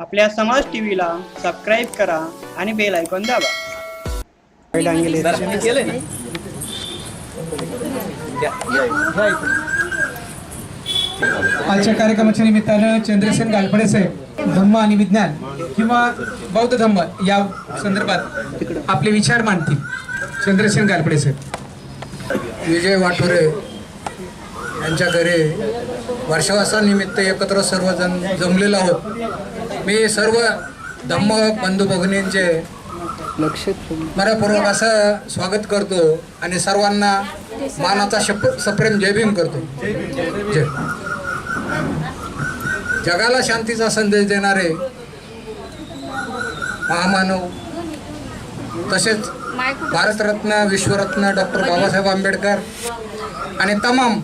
आपल्या समाज टीव्हीला सबस्क्राईब करा आणि बेल आयकॉन दाबा. आजच्या कार्यक्रमाच्या निमित्तानं चंद्रसेन गालपडे साहेब धम्म आणि विज्ञान किंवा बौद्ध धम्म या संदर्भात आपले विचार मांडतील. चंद्रसेन गालपडे साहेब. विजय वाठोरे यांच्या घरी वर्षवासानिमित्त एकत्र सर्वजण जमलेलो आहोत. मी सर्व धम्म बंधू भगिनींचे मनपूर्वक असं स्वागत करतो आणि सर्वांना मानाचा शप सप्रेम जय भीम करतो. जय. जगाला शांतीचा संदेश देणारे महामानव तसेच भारतरत्न विश्वरत्न डॉक्टर बाबासाहेब आंबेडकर आणि तमाम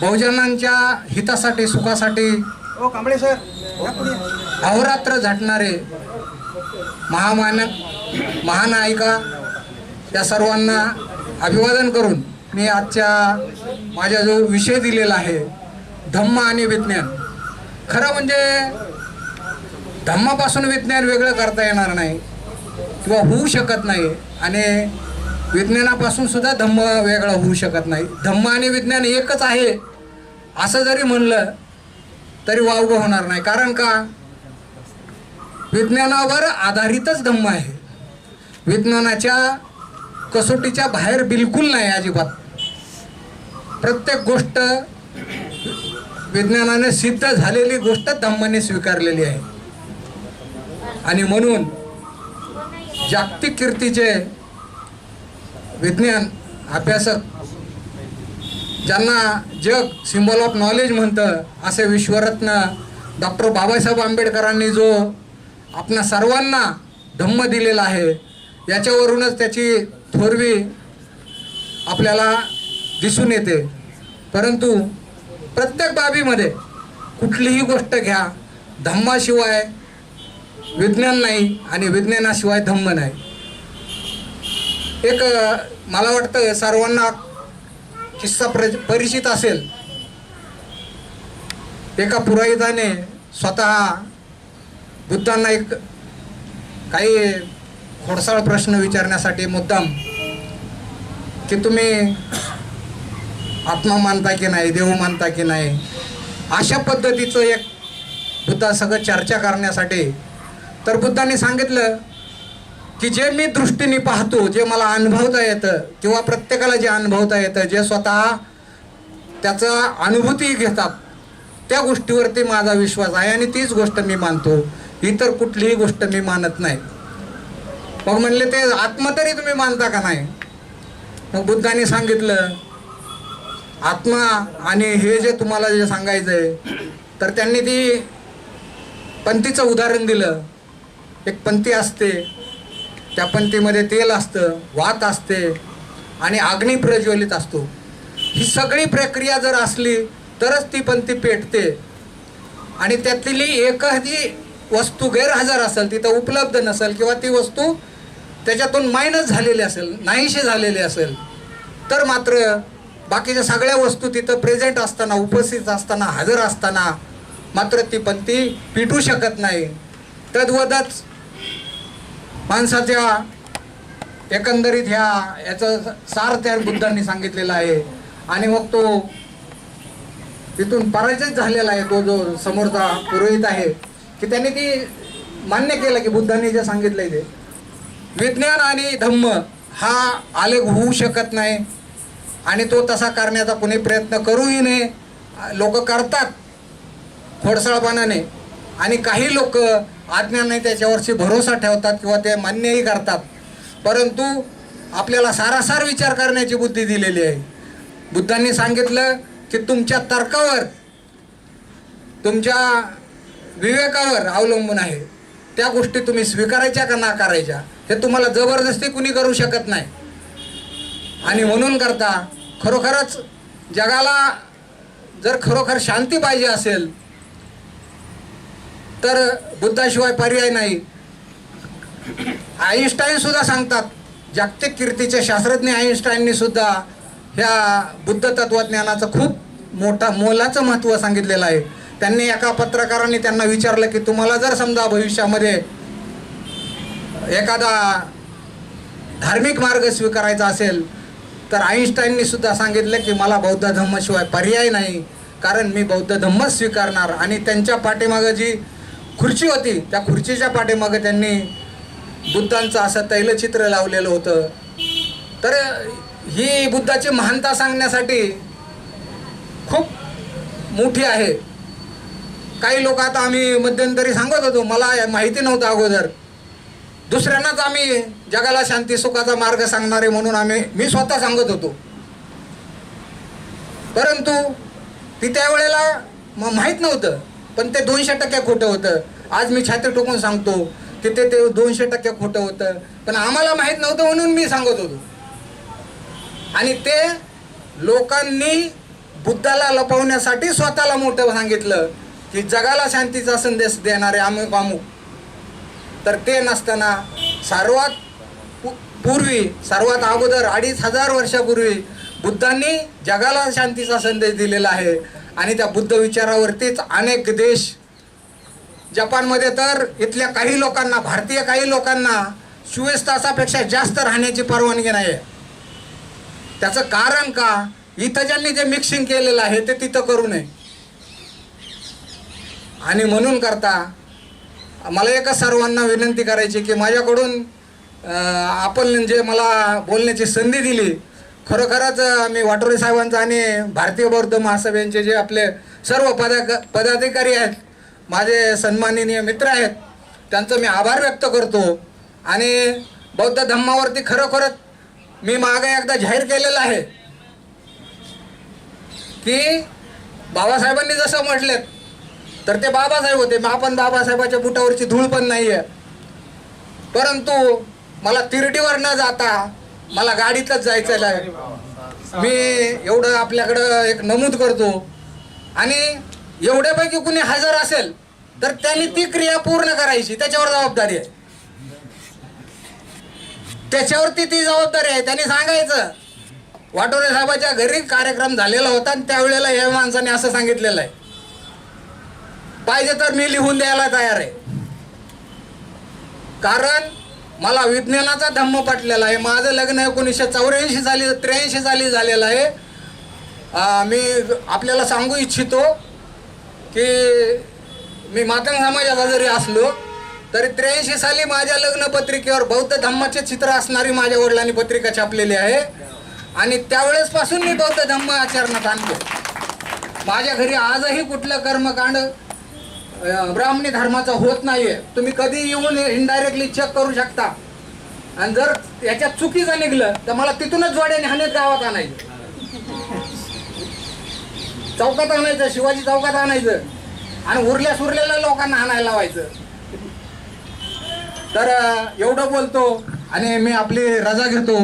बहुजनांच्या हितासाठी सुखासाठी कांबळे सर. अहोरात्र झटणारे महामानक महानायिका या सर्वांना अभिवादन करून मी आजच्या माझा जो विषय दिलेला आहे धम्म आणि विज्ञान. खरं म्हणजे धम्मापासून विज्ञान वेगळं करता येणार नाही किंवा होऊ शकत नाही आणि विज्ञानापासून सुद्धा धम्म वेगळा होऊ शकत नाही. धम्म आणि विज्ञान एकच आहे असं जरी म्हणलं तरी वावगं होणार नाही. कारण का? विज्ञानावर आधारितच धम्म आहे. विज्ञानाच्या कसोटीच्या बाहेर बिलकुल नाही अजिबात. प्रत्येक गोष्ट विज्ञानाने सिद्ध झालेली गोष्ट धम्माने स्वीकारलेली आहे. आणि म्हणून जागतिक कीर्तीचे विज्ञान अभ्यासक ज्यांना जग सिम्बॉल ऑफ नॉलेज म्हणतं असे विश्वरत्न डॉक्टर बाबासाहेब आंबेडकरांनी जो आपणा सर्वांना धम्म दिलेला आहे याच्यावरूनच त्याची थोरवी आपल्याला दिसून येते. परंतु प्रत्येक बाबीमध्ये कुठलीही गोष्ट घ्या धम्माशिवाय विज्ञान नाही आणि विज्ञानाशिवाय धम्म नाही. एक मला वाटतं सर्वांना किस्सा प्र परिचित असेल. एका पुरोहिताने स्वतः बुद्धांना एक काही खोडसाळ प्रश्न विचारण्यासाठी मुद्दाम की तुम्ही आत्मा मानता की नाही देव मानता की नाही अशा पद्धतीचं एक बुद्धासगत चर्चा करण्यासाठी तर बुद्धांनी सांगितलं की जे मी दृष्टीने पाहतो जे मला अनुभवता येतं किंवा प्रत्येकाला जे अनुभवता येतं जे स्वतः त्याचा अनुभूती घेतात त्या गोष्टीवरती माझा विश्वास आहे आणि तीच गोष्ट मी मानतो. इतर कुठलीही गोष्ट मी मानत नाही. मग म्हणले ते आत्मा तरी तुम्ही मानता का नाही? मग बुद्धाने सांगितलं आत्मा आणि हे जे तुम्हाला जे सांगायचं आहे तर त्यांनी ती पंथीचं उदाहरण दिलं. एक पंथी असते त्या पंथीमध्ये तेल असतं वात असते आणि अग्नी प्रज्वलित असतो. ही सगळी प्रक्रिया जर असली तरच ती पंथी पेटते. आणि त्यातली एखादी वस्तू गैरहजर असेल तिथं उपलब्ध नसेल किंवा ती वस्तू त्याच्यातून मायनस झालेली असेल नाहीशी झालेली असेल तर मात्र बाकीच्या सगळ्या वस्तू तिथं प्रेझेंट असताना उपस्थित असताना हजर असताना मात्र ती पंथी पिटू शकत नाही. तद्वतच माणसाच्या एकंदरीत ह्या याचं सार त्या बुद्धांनी सांगितलेलं आहे. आणि मग तो तिथून पराजय झालेला आहे तो जो समोरचा पुरोहित आहे की त्यांनी ती मान्य केलं की बुद्धांनी जे सांगितलंय ते. विज्ञान आणि धम्म हा आलेख होऊ शकत नाही. आणि तो तसा करण्याचा कोणी प्रयत्न करूही नये. लोक करतात खोडसाळपणाने. आणि काही लोक अज्ञानाने त्याच्यावरची भरोसा ठेवतात किंवा ते मान्यही करतात. परंतु आपल्याला सारासार विचार करण्याची बुद्धी दिलेली आहे. बुद्धांनी सांगितलं की तुमच्या तर्कावर तुमच्या विवेकावर अवलंबून आहे. त्या गोष्टी तुम्ही स्वीकारायच्या का नाकारायच्या हे तुम्हाला जबरदस्ती कुणी करू शकत नाही. आणि म्हणून करता खरोखरच जगाला जर खरोखर शांती पाहिजे असेल तर बुद्धाशिवाय पर्याय नाही. आईन्स्टाईन सुद्धा सांगतात जागतिक कीर्तीचे शास्त्रज्ञ आईन्स्टाईननी सुद्धा ह्या बुद्ध तत्वज्ञानाचं खूप मोठा मोलाचं महत्त्व सांगितलेलं आहे. त्यांनी एका पत्रकाराने त्यांना विचारलं की तुम्हाला जर समजा भविष्यामध्ये एखादा धार्मिक मार्ग स्वीकारायचा असेल तर आईन्स्टाईननी सुद्धा सांगितलं की मला बौद्ध धम्मशिवाय पर्याय नाही कारण मी बौद्ध धम्मच स्वीकारणार. आणि त्यांच्या पाठीमागं जी खुर्ची होती. त्या खुर्चीच्या पाठीमागे त्यांनी बुद्धांचं असं तैलचित्र लावलेलं होतं. तर ही बुद्धाची महानता सांगण्यासाठी खूप मोठी आहे. काही लोक आता आम्ही मध्यंतरी सांगत होतो मला माहिती नव्हतं अगोदर. दुसऱ्यांनाच आम्ही जगाला शांती सुखाचा मार्ग सांगणारे म्हणून आम्ही मी स्वतः सांगत होतो. परंतु ती त्यावेळेला म माहीत नव्हतं. पण ते दोनशे टक्के खोटं होतं. आज मी छाती टोकून सांगतो तिथे ते दोनशे टक्के खोटं होतं. पण आम्हाला माहीत नव्हतं म्हणून मी सांगत होतो. आणि ते लोकांनी बुद्धाला लपवण्यासाठी स्वतःला मोठं सांगितलं की जगाला शांतीचा संदेश देणारे अमुक अमुक. तर ते नसताना सर्वात पूर्वी सर्वात अगोदर अडीच हजार वर्षापूर्वी बुद्धांनी जगाला शांतीचा संदेश दिलेला आहे. आणि त्या बुद्ध विचारावरतीच अनेक देश जपानमध्ये तर इथल्या काही लोकांना भारतीय काही लोकांना चोवीस तासापेक्षा जास्त राहण्याची परवानगी नाही आहे त्याचं कारण का? इथं ज्यांनी जे मिक्सिंग केलेलं आहे ते तिथं करू नये. आणि म्हणून करता मला एका सर्वांना विनंती करायची की माझ्याकडून आपण जे मला बोलण्याची संधी दिली खरोखरच मी वाटोरे साहेबांचं आणि भारतीय बौद्ध महासभेचे जे आपले सर्व पदा पदाधिकारी आहेत माझे सन्माननीय मित्र आहेत त्यांचं मी आभार व्यक्त करतो. आणि बौद्ध धम्मावरती खरोखरच मी मागे एकदा जाहीर केलेलं आहे की बाबासाहेबांनी जसं म्हटलेत तर ते बाबासाहेब होते. मग आपण बाबासाहेबाच्या बुटावरची धूळ पण नाही आहे परंतु मला तिरडीवर न जाता मला गाडीतच जायचं आहे मी एवढं आपल्याकडं एक नमूद करतो. आणि एवढ्यापैकी कुणी हजर असेल तर त्यांनी ती क्रिया पूर्ण करायची. त्याच्यावर जबाबदारी आहे. त्याच्यावरती ती जबाबदारी आहे. त्यांनी सांगायचं वाटोरे साहेबाच्या घरी कार्यक्रम झालेला होता आणि त्यावेळेला या माणसाने असं सांगितलेलं आहे. पाहिजे तर मी लिहून द्यायला तयार आहे. कारण मला विज्ञानाचा धम्म पटलेला आहे. माझं लग्न एकोणीसशे चौऱ्याऐंशी साली त्र्याऐंशी साली झालेलं आहे. मी आपल्याला सांगू इच्छितो की मी मातंग समाजाचा जरी असलो तरी त्र्याऐंशी साली माझ्या लग्नपत्रिकेवर बौद्ध धम्माचे चित्र असणारी माझ्या वडिलांनी पत्रिका छापलेली आहे. आणि त्यावेळेसपासून मी बौद्ध धम्म आचरणात आणतो. माझ्या घरी आजही कुठलं कर्मकांड ब्राह्मणी धर्माचा होत नाहीये. तुम्ही कधी येऊन इनडायरेक्टली चेक करू शकता. आणि जर याच्यात चुकीचं निघलं तर मला तिथूनच जोड्याने हानेत गावात आणायचं. चौकात आणायचं शिवाजी चौकात आणायचं. आणि उरल्या सुरलेल्या लोकांना आणायला लावायचं. तर एवढं बोलतो. आणि मी आपली रजा घेतो.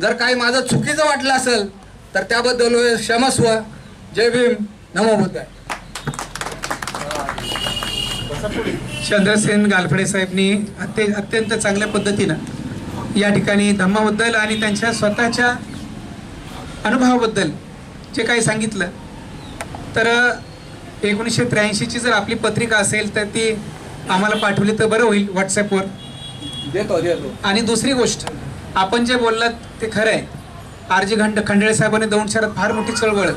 जर काही माझं चुकीचं वाटलं असेल तर त्याबद्दल क्षमस्व जय भीम. नमो बुद्धाय. चंद्रसेन गालफडे साहेबनी अत्य अत्यंत चांगल्या पद्धतीनं या ठिकाणी धम्माबद्दल आणि त्यांच्या स्वतःच्या अनुभवाबद्दल जे काही सांगितलं तर एकोणीसशे त्र्याऐंशीची जर आपली पत्रिका असेल तर ती आम्हाला पाठवली तर बरं होईल व्हॉट्सॲपवर. देतो देतो. आणि दुसरी गोष्ट आपण जे बोललात ते खरं आहे. आर जी घंट खंडेळे साहेबांनी दौंड शहरात फार मोठी चळवळ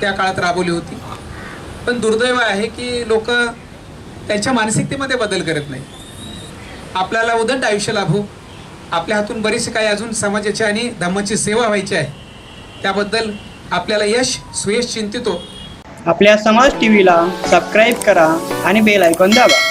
त्या काळात राबवली होती. पण दुर्दैव आहे की लोक त्यांच्या मानसिकतेमध्ये बदल करत नाही. आपल्याला उदंड आयुष्य लाभो. आपल्या हातून बरेचसे काही अजून समाजाची आणि धम्माची सेवा व्हायची आहे. त्याबद्दल आपल्याला यश सुयश चिंतितो. आपल्या समाज टी व्हीला सबस्क्राईब करा आणि बेल ऐकून दाबा.